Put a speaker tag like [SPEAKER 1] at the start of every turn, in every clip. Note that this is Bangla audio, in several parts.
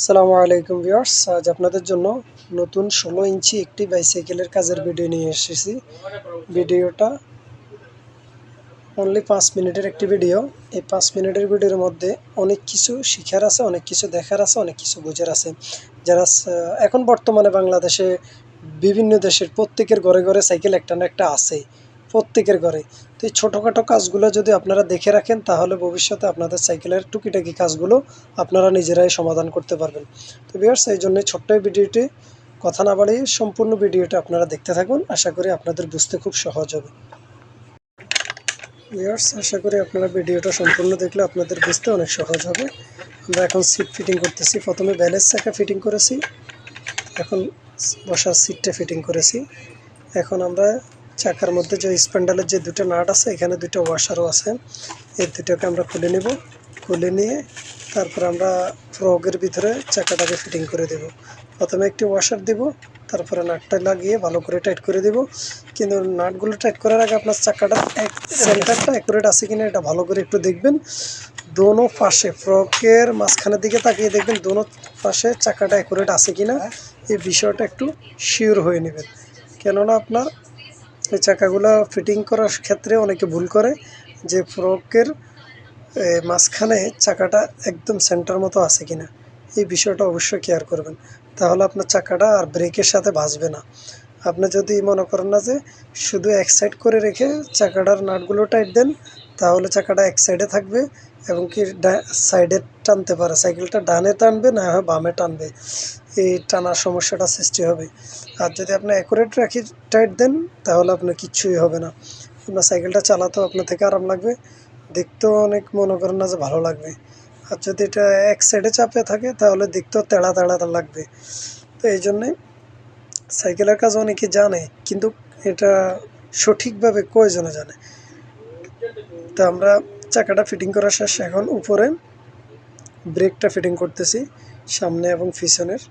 [SPEAKER 1] আসসালামু আলাইকুম ভিউয়ার্স। আজ আপনাদের জন্য নতুন ষোলো ইঞ্চি একটি বাইসাইকেলের কাজের ভিডিও নিয়ে এসেছি। ভিডিওটা অনলি পাঁচ মিনিটের একটি ভিডিও এই পাঁচ মিনিটের ভিডিওর মধ্যে অনেক কিছু শিখার আছে, অনেক কিছু দেখার আছে, অনেক কিছু বোঝার আছে। যারা এখন বর্তমানে বাংলাদেশে বিভিন্ন দেশের প্রত্যেকের ঘরে ঘরে সাইকেল একটা না একটা আছেই প্রত্যেকের ঘরে। তো এই ছোটোখাটো কাজগুলো যদি আপনারা দেখে রাখেন, তাহলে ভবিষ্যতে আপনাদের সাইকেলের টুকিটাকি কাজগুলো আপনারা নিজেরাই সমাধান করতে পারবেন। তো বিয়ার্স এই জন্য ছোট্ট ভিডিওটি। কথা না বাড়িয়ে সম্পূর্ণ ভিডিওটা আপনারা দেখতে থাকুন। আশা করি আপনাদের বুঝতে খুব সহজ হবে। ভিউয়ার্স, আশা করি আপনারা ভিডিওটা সম্পূর্ণ দেখলে আপনাদের বুঝতে অনেক সহজ হবে। আমরা এখন সিট ফিটিং করতেছি। প্রথমে ব্যালেন্স চাকা ফিটিং করেছি। এখন বসার সিটটা ফিটিং করেছি। এখন আমরা চাকার মধ্যে যে স্প্যান্ডেলের যে দুটো নাট আছে, এখানে দুটো ওয়াশারও আছে। এই দুটোকে আমরা খুলে নেব। খুলে নিয়ে তারপর আমরা ফ্রগের ভিতরে চাকাটাকে ফিটিং করে দেব। প্রথমে একটি ওয়াশার দেব, তারপরে নাটটা লাগিয়ে ভালো করে টাইট করে দেব। কিন্তু নাটগুলো টাইট করার আগে আপনার চাকাটা এক সেন্টারটা অ্যাকুরেট আছে কিনা এটা ভালো করে একটু দেখবেন। দোনো পাশে ফ্রকের মাঝখানের দিকে তাকিয়ে দেখবেন দোনো পাশে চাকাটা অ্যাকুরেট আছে কিনা। এই বিষয়টা একটু শিওর হয়ে নেবেন। কেননা আপনার এই চাকাগুলো ফিটিং করার ক্ষেত্রে অনেকে ভুল করে, যে ফ্রকের মাঝখানে চাকাটা একদম সেন্টার মতো আছে কিনা। এই বিষয়টা অবশ্যই কেয়ার করবেন। তাহলে আপনার চাকাটা আর ব্রেকের সাথে ভাসবে না। আপনি যদি মনে করেন না যে শুধু এক সাইড করে রেখে চাকাটার নাটগুলো টাইট দেন, তাহলে চাকাটা এক সাইডে থাকবে এবং কি সাইডে টানতে পারে। সাইকেলটা ডানে টানবে না হয় বামে টানবে। এই টানার সমস্যাটা সৃষ্টি হবে। আর যদি আপনি অ্যাকুরেট রাখি টাইট দেন, তাহলে আপনার কিচ্ছুই হবে না। আপনার সাইকেলটা চালাতেও আপনার থেকে আরাম লাগবে। দেখতেও অনেক মনে করেন না যে ভালো লাগবে। আর যদি এটা এক সাইডে চাপে থাকে, তাহলে দেখতেও তেড়া তেড়া লাগবে। তো এই জন্যে সাইকেলের কাজ অনেকে জানে, কিন্তু এটা সঠিকভাবে কয়জনে জানে? তো আমরা চাকাটা ফিটিং করা শেষ। এখন উপরে ব্রেকটা ফিটিং করতেছি। সামনে এবং পিছনের।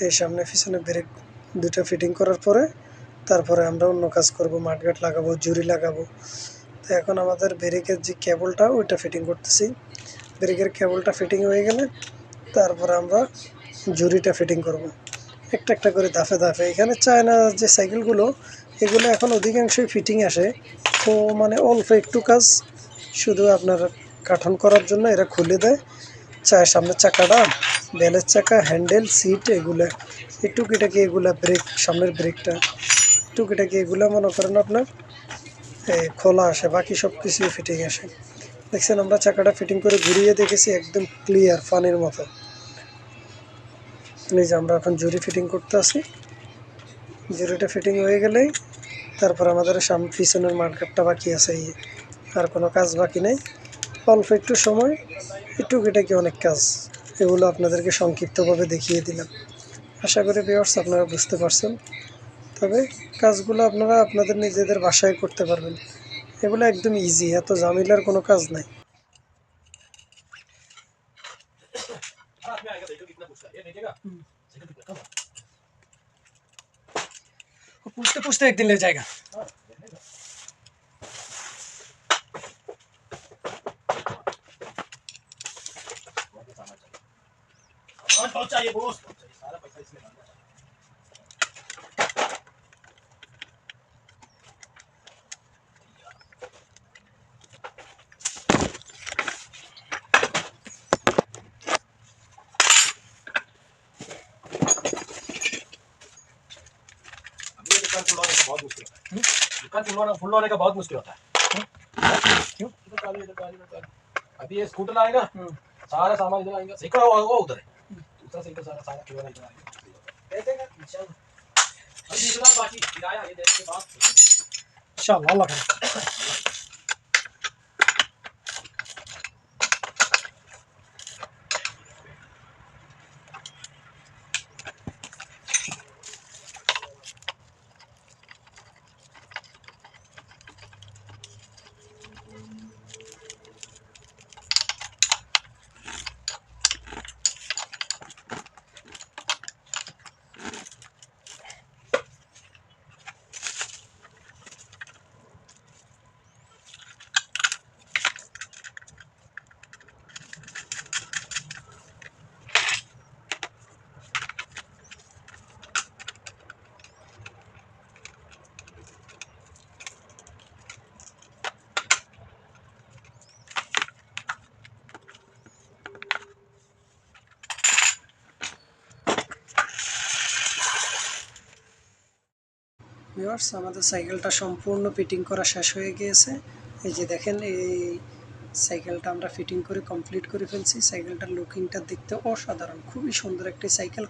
[SPEAKER 1] এই সামনে পিছনে ব্রেক দুটো ফিটিং করার পরে তারপরে আমরা অন্য কাজ করব মাঠগাট লাগাবো জুরি লাগাবো। তো এখন আমাদের ব্রেকের যে কেবলটা, ওইটা ফিটিং করতেছি। ব্রেকের কেবলটা ফিটিং হয়ে গেলে তারপরে আমরা জুরিটা ফিটিং করব। একটা একটা করে ধাপে ধাপে। এখানে চায়না যে সাইকেলগুলো, এগুলো এখন অধিকাংশই ফিটিং আসে। তো মানে অল্প একটু কাজ শুধু আপনার কাঠন করার জন্য এরা খুলে দেয়। চায় সামনের চাকাটা বেলের চাকা, হ্যান্ডেল, সিট, এগুলো। এই টুকিটাকি এগুলা ব্রেক, সামনের ব্রেকটা। টুকিটাকি এগুলো, মনে করেন আপনার খোলা আসে, বাকি সব কিছুই ফিটিং আসে। দেখছেন, আমরা চাকাটা ফিটিং করে ঘুরিয়ে দেখেছি, একদম ক্লিয়ার ফানির মতো। এই যে আমরা এখন জুরি ফিটিং করতে আসি জুরিটা ফিটিং হয়ে গেলেই তারপর আমাদের সামনে পিছনের মার্কেটটা বাকি আছে আর কোনো কাজ বাকি নেই। অল্প একটু সময়, একটু এটাকে অনেক কাজ। এগুলো আপনাদেরকে সংক্ষিপ্তভাবে দেখিয়ে দিলাম। আশা করি বিয়ার্স আপনারা বুঝতে পারছেন। তবে কাজগুলো আপনারা আপনাদের নিজেদের বাসায় করতে পারবেন। এগুলো একদম ইজি এত জামিলার কোনো কাজ নাই। পুষতে পুষতে একদিন
[SPEAKER 2] লে জায়গা बहुत मुश्किल होता है फुल होने का बहुत मुश्किल होता है
[SPEAKER 1] क्यों
[SPEAKER 2] अभी ये स्कूटर आएगा हम्म। सारा सामान इधर आएगा। सीखा होगा उधर है। दूसरा साइकिल सारा सारा खिलौना इधर आएगा दे देगा इंशाल्लाह अभी इतना बाकी किराया ये देने के बाद
[SPEAKER 1] इंशाल्लाह अल्लाह करे ভিউয়ার্স আমাদের সাইকেলটা সম্পূর্ণ ফিটিং করা শেষ হয়ে গিয়েছে। এই যে দেখেন, এই সাইকেলটা আমরা ফিটিং করে কমপ্লিট করে ফেলছি। সাইকেলটার লুকিংটা দেখতে অসাধারণ, খুবই সুন্দর একটি সাইকেল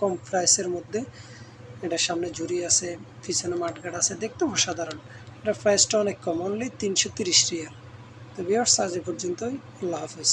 [SPEAKER 1] কম প্রাইসের মধ্যে। এটার সামনে ঝুড়ি আছে, পিছনে মাঠগাট আছে, দেখতে অসাধারণ। এটার প্রাইসটা অনেক কম অনলি তিনশো তিরিশ রিয়াল। তো ভিউয়ার্স আজ এ পর্যন্তই, আল্লাহ হাফিজ।